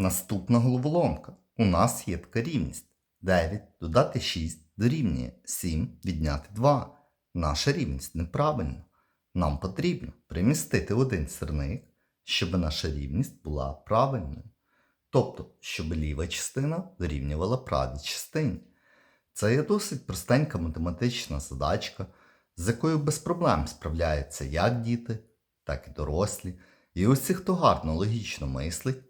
Наступна головоломка. У нас є така рівність. 9 додати 6 дорівнює 7 відняти 2. Наша рівність неправильна. Нам потрібно примістити один сирник, щоб наша рівність була правильною. Тобто, щоб ліва частина дорівнювала правій частині. Це є досить простенька математична задачка, з якою без проблем справляються як діти, так і дорослі. І усі, хто гарно логічно мислить,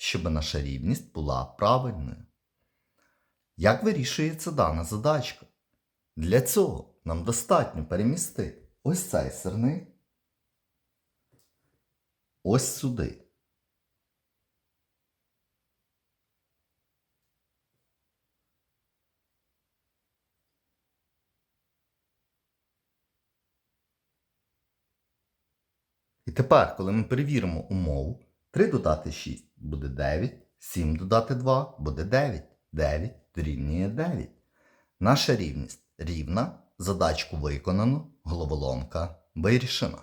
щоб наша рівність була правильною. Як вирішується дана задачка? Для цього нам достатньо перемістити ось цей сирник ось сюди. І тепер, коли ми перевіримо умову, 3 додати 6 буде 9, 7 додати 2 буде 9, 9 дорівнює 9. Наша рівність рівна, задачку виконано, головоломка вирішена.